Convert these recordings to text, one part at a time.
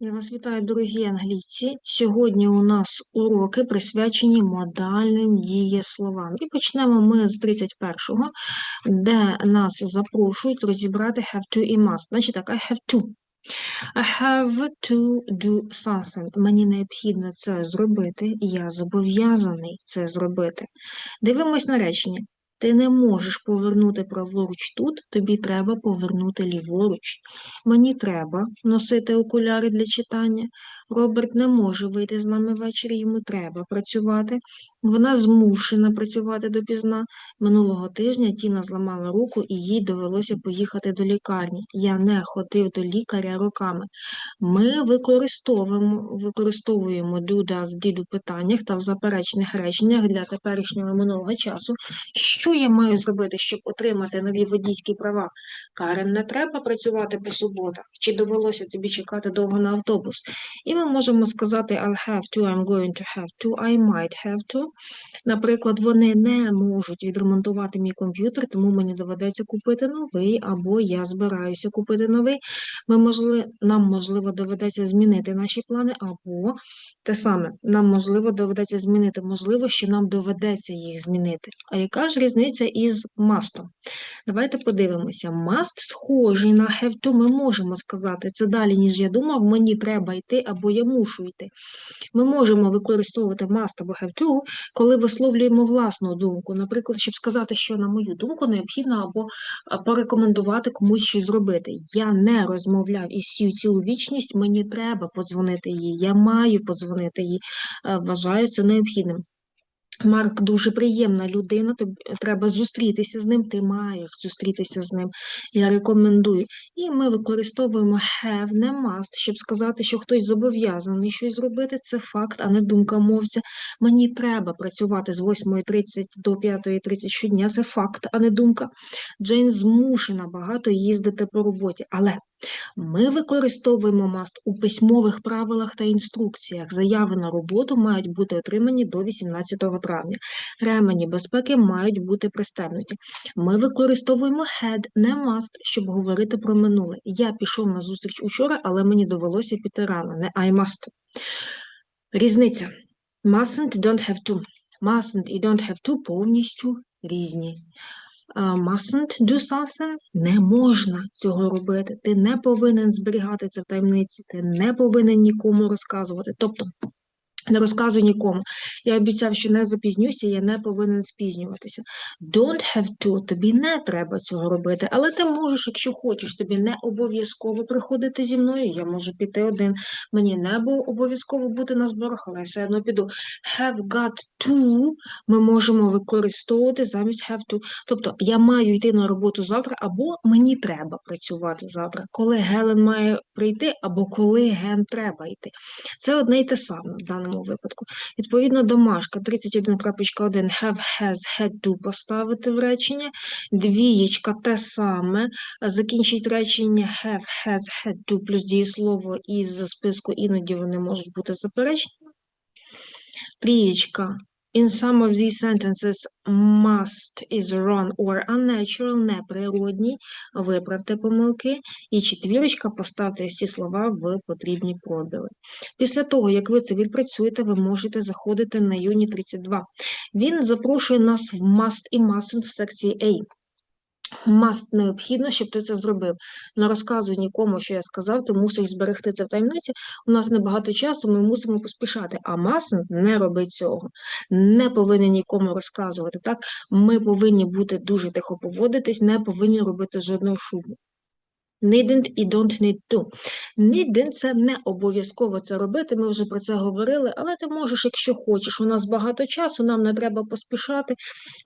Я вас вітаю, дорогі англійці. Сьогодні у нас уроки присвячені модальним дієсловам. І почнемо ми з 31-го, де нас запрошують розібрати have to і must. Значить так, I have to. I have to do something. Мені необхідно це зробити, я зобов'язаний це зробити. Дивимось на речення. Ти не можеш повернути праворуч тут, тобі треба повернути ліворуч. Мені треба носити окуляри для читання. Роберт не може вийти з нами ввечері, йому треба працювати. Вона змушена працювати допізна. Минулого тижня Тіна зламала руку і їй довелося поїхати до лікарні. Я не ходив до лікаря роками. Ми використовуємо, використовуємо do, does, did у питаннях та в заперечних реченнях для теперішнього минулого часу. Що я маю зробити, щоб отримати нові водійські права? Карен, не треба працювати по суботах. Чи довелося тобі чекати довго на автобус? І ми можемо сказати I'll have to, I'm going to have to, I might have to. Наприклад, вони не можуть відремонтувати мій комп'ютер, тому мені доведеться купити новий, або я збираюся купити новий. Ми можли, нам, можливо, доведеться змінити наші плани, або те саме, нам, можливо, доведеться змінити. Можливо, що нам доведеться їх змінити. А яка ж різниця із мастом? Давайте подивимося. Must схожий на have to, ми можемо сказати. Це далі, ніж я думав, мені треба йти або я мушу йти. Ми можемо використовувати must або have to, коли висловлюємо власну думку. Наприклад, щоб сказати, що, на мою думку, необхідно або порекомендувати комусь щось зробити. Я не розмовляв із Сію цілу вічність, мені треба подзвонити їй, я маю подзвонити їй. Е, Вважаю це необхідним. Марк дуже приємна людина, тобі треба зустрітися з ним, ти маєш зустрітися з ним. Я рекомендую. І ми використовуємо have, не must, щоб сказати, що хтось зобов'язаний щось зробити. Це факт, а не думка мовця. Мені треба працювати з 8.30 до 5.30 щодня. Це факт, а не думка. Джейн змушена багато їздити по роботі. Але ми використовуємо must у письмових правилах та інструкціях. Заяви на роботу мають бути отримані до 18 травня. Ремені безпеки мають бути пристебнуті. Ми використовуємо had, не must, щоб говорити про минуле. Я пішов на зустріч учора, але мені довелося піти рано, не I must. Різниця. Mustn't, don't have to. Mustn't і don't have to повністю різні. Mustn't do something не можна цього робити. Ти не повинен зберігати це в таємниці, ти не повинен нікому розказувати. Тобто, не розказуй нікому. Я обіцяв, що не запізнюся, я не повинен спізнюватися. Don't have to, тобі не треба цього робити, але ти можеш, якщо хочеш, тобі не обов'язково приходити зі мною, я можу піти один. Мені не було обов'язково бути на зборах, але я все одно піду. Have got to ми можемо використовувати замість have to. Тобто я маю йти на роботу завтра, або мені треба працювати завтра. Коли Гелен має прийти, або коли Ген треба йти. Це одне й те саме в даному випадку. Відповідно, домашка 31.1 have, has, had to поставити в речення. Двієчка те саме. Закінчить речення have, has, had to плюс дієслово із списку, іноді вони можуть бути заперечені. Трієчка. In some of these sentences, must is wrong or unnatural, неприродні. Виправте помилки. І четвірочка, поставте ці слова в потрібні пробіли. Після того, як ви це відпрацюєте, ви можете заходити на Юні 32. Він запрошує нас в must і mustn't в секції A. Must необхідно, щоб ти це зробив. Не розказуй нікому, що я сказав, ти мусиш зберегти це в таємниці. У нас небагато часу, ми мусимо поспішати. А мас не робить цього. Не повинен нікому розказувати. Так, ми повинні бути дуже тихо поводитись, не повинні робити жодного шуму. Needn't і don't need to. Needn't – це не обов'язково це робити, ми вже про це говорили, але ти можеш, якщо хочеш. У нас багато часу, нам не треба поспішати.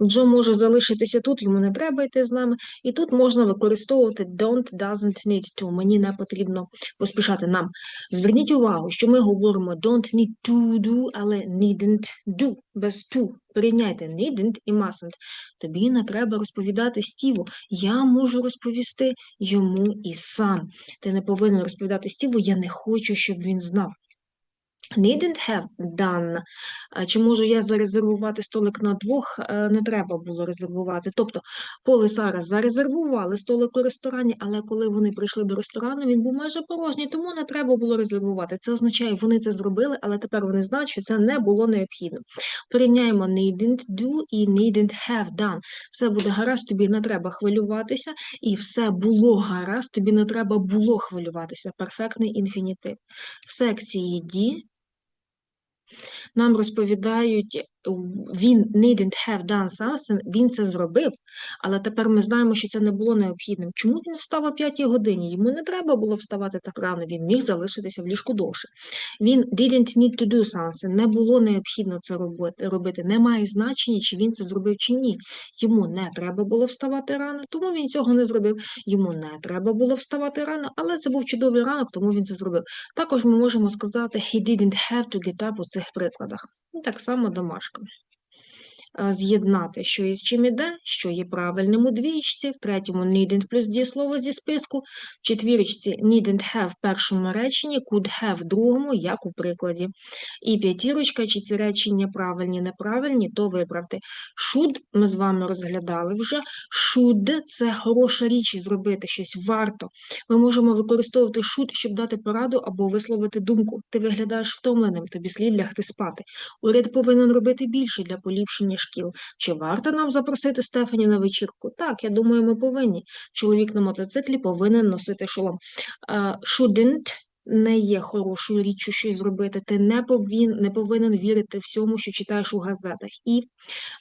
Джо може залишитися тут, йому не треба йти з нами. І тут можна використовувати don't, doesn't need to. Мені не потрібно поспішати нам. Зверніть увагу, що ми говоримо don't need to do, але needn't do, без to. Порівняйте needn't і mustn't. Тобі не треба розповідати Стіву. Я можу розповісти йому і сам. Ти не повинен розповідати Стіву, я не хочу, щоб він знав. Needn't have done. Чи можу я зарезервувати столик на двох? Е, Не треба було резервувати. Тобто Пол Сара зарезервували столик у ресторані, але коли вони прийшли до ресторану, він був майже порожній, тому не треба було резервувати. Це означає, вони це зробили, але тепер вони знають, що це не було необхідно. Порівняємо needn't do і needn't have done. Все буде гаразд, тобі не треба хвилюватися, і все було гаразд, тобі не треба було хвилюватися. Перфектний інфінітив. В секції D нам розповідають, він needn't have done something, він це зробив, але тепер ми знаємо, що це не було необхідним. Чому він встав о 5 годині? Йому не треба було вставати так рано, він міг залишитися в ліжку довше. Він didn't need to do something, не було необхідно це робити. робити. Немає значення, чи він це зробив, чи ні. Йому не треба було вставати рано, тому він цього не зробив. Йому не треба було вставати рано, але це був чудовий ранок, тому він це зробив. Також ми можемо сказати he didn't have to get up у цих прикладах. І так само домашка. Е, З'єднати, що із чим іде, що є правильним у двічці, в третьому needn't плюс дієслово зі списку, в четвірочці needn't have в першому реченні, could have в другому, як у прикладі. І п'ятірочка, чи ці речення правильні, неправильні, то виправте. Should ми з вами розглядали вже. Should – це хороша річ зробити щось варто. Ми можемо використовувати should, щоб дати пораду або висловити думку. Ти виглядаєш втомленим, тобі слід лягти спати. Уряд повинен робити більше для поліпшення шкіл. Чи варто нам запросити Стефані на вечірку? Так, я думаю, ми повинні. Чоловік на мотоциклі повинен носити шолом. Uh, shouldn't не є хорошою річчю щось зробити. Ти не повин, не повинен вірити всьому, що читаєш у газетах. І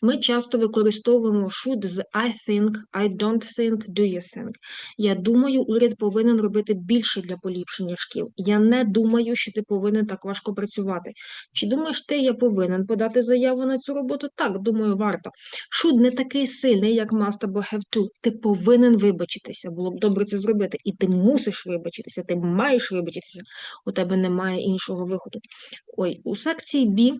ми часто використовуємо should з I think, I don't think, do you think. Я думаю, уряд повинен робити більше для поліпшення шкіл. Я не думаю, що ти повинен так важко працювати. Чи думаєш ти, я повинен подати заяву на цю роботу? Так, думаю, варто. Should не такий сильний, як must або have to. Ти повинен вибачитися. Було б добре це зробити. І ти мусиш вибачитися, ти маєш вибачитися. У тебе немає іншого виходу. Ой, у секції B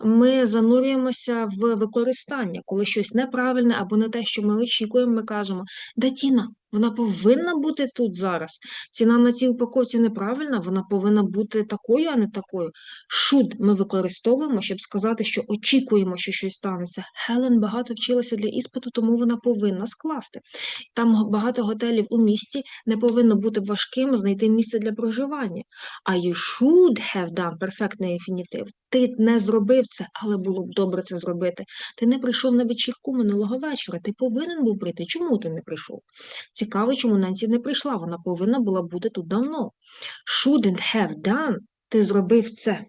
ми занурюємося в використання, коли щось неправильне або не те, що ми очікуємо, ми кажемо, да Тіна? Вона повинна бути тут зараз. Ціна на цій упаковці неправильна, вона повинна бути такою, а не такою. Should ми використовуємо, щоб сказати, що очікуємо, що щось станеться. Хелен багато вчилася для іспиту, тому вона повинна скласти. Там багато готелів у місті не повинно бути важким знайти місце для проживання. А you should have done перфектний інфінітив. Ти не зробив це, але було б добре це зробити. Ти не прийшов на вечірку минулого вечора. Ти повинен був прийти. Чому ти не прийшов? Цікаво, чому Ненсі не прийшла. Вона повинна була бути тут давно. Shouldn't have done. Ти зробив це.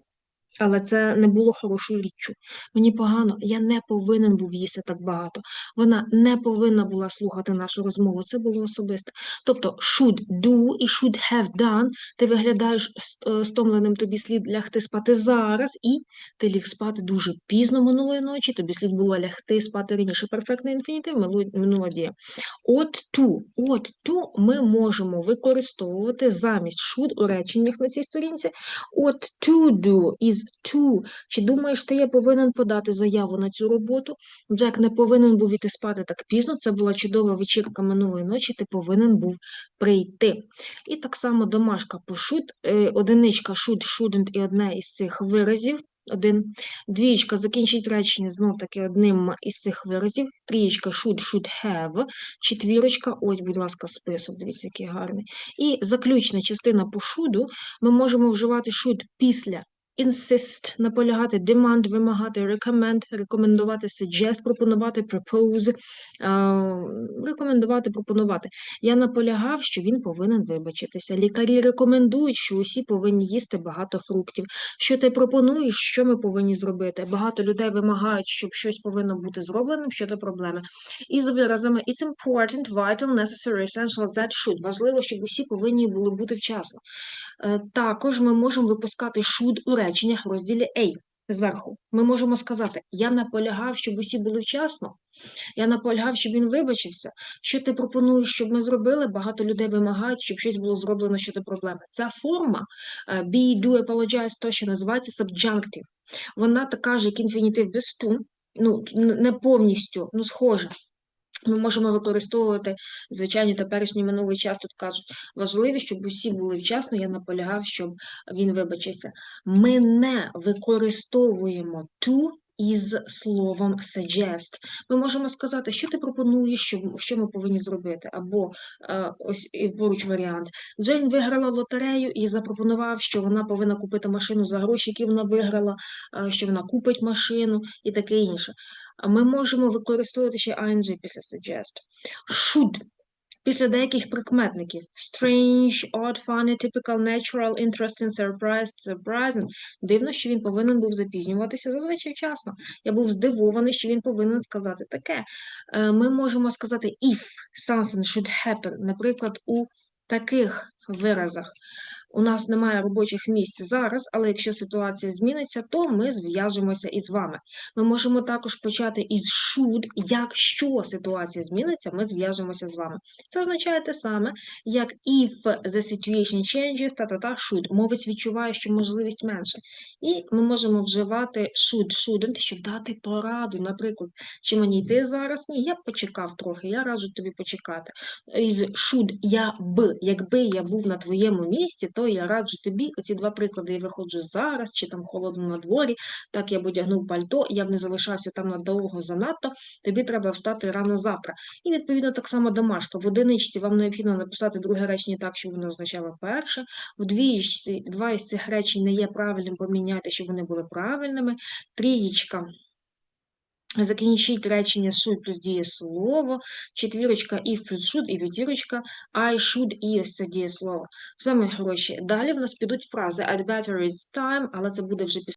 Але це не було хорошою річчю. Мені погано, я не повинен був їсти так багато. Вона не повинна була слухати нашу розмову. Це було особисте. Тобто should do і should have done. Ти виглядаєш е, стомленим, тобі слід лягти спати зараз, і ти ліг спати дуже пізно минулої ночі. Тобі слід було лягти спати раніше. Перфектний інфінітив, минула дія. От to. От to ми можемо використовувати замість should у реченнях на цій сторінці. От to do is to. Чи думаєш, ти я повинен подати заяву на цю роботу? Джек не повинен був іти спати так пізно. Це була чудова вечірка минулої ночі, ти повинен був прийти. І так само домашка по should, е, одиничка should, shouldn't і одне із цих виразів. Один. Двієчка закінчить речення знов таки одним із цих виразів. Трієчка should, should have. Четвірочка, ось, будь ласка, список, дивіться, який гарний. І заключна частина по should ми можемо вживати should після insist, наполягати, demand, вимагати, recommend, рекомендувати, suggest, пропонувати, propose, рекомендувати, пропонувати. Я наполягав, що він повинен вибачитися. Лікарі рекомендують, що усі повинні їсти багато фруктів. Що ти пропонуєш, що ми повинні зробити? Багато людей вимагають, щоб щось повинно бути зробленим, щодо проблеми. І з виразами it's important, vital, necessary, essential, that should. Важливо, щоб усі повинні були бути вчасно. Е, також ми можемо випускати should у реченнях в розділі A зверху. Ми можемо сказати: Я наполягав, щоб усі були вчасно. Я наполягав, щоб він вибачився. Що ти пропонуєш, щоб ми зробили? Багато людей вимагають, щоб щось було зроблено щодо проблеми. Ця форма е, be, do, apologize, то що називається subjunctive. Вона така ж, як інфінітив без to, ну, не повністю, ну, схожа. Ми можемо використовувати звичайні теперішній минулий час. Тут кажуть, важливо, щоб усі були вчасно. Я наполягав, щоб він вибачився. Ми не використовуємо to із словом suggest. Ми можемо сказати, що ти пропонуєш, що, що ми повинні зробити. Або е, ось і поруч варіант. Джейн виграла лотерею і запропонував, що вона повинна купити машину за гроші, які вона виграла, е, що вона купить машину і таке інше. Ми можемо використовувати ще ing після suggest. Should після деяких прикметників. Strange, odd, funny, typical, natural, interesting, surprised, surprising. Дивно, що він повинен був запізнюватися зазвичай вчасно. Я був здивований, що він повинен сказати таке. Е, Ми можемо сказати if something should happen, наприклад, у таких виразах. У нас немає робочих місць зараз, але якщо ситуація зміниться, то ми зв'яжемося із вами. Ми можемо також почати із should, якщо ситуація зміниться, ми зв'яжемося з вами. Це означає те саме, як if the situation changes, та-та-та, should. Мовець відчуває, що можливість менше. І ми можемо вживати should, shouldn't, щоб дати пораду. Наприклад, чи мені йти зараз? Ні, я б почекав трохи, я раджу тобі почекати. Із should я б, якби я був на твоєму місці, то я раджу тобі оці два приклади. Я виходжу зараз, чи там холодно на дворі, так я б одягнув пальто, я б не залишався там надовго занадто, тобі треба встати рано завтра. І відповідно так само домашка. В одиничці вам необхідно написати друге речення так, щоб воно означало перше. В двієчці два із цих речень не є правильним, поміняйте, щоб вони були правильними. Трієчка. Закінчіть речення should плюс дієслово, четвірочка if плюс should і п'ятірочка I should і ось це дієслово. Саме гроші. Далі в нас підуть фрази I'd better it's time, але це буде вже після.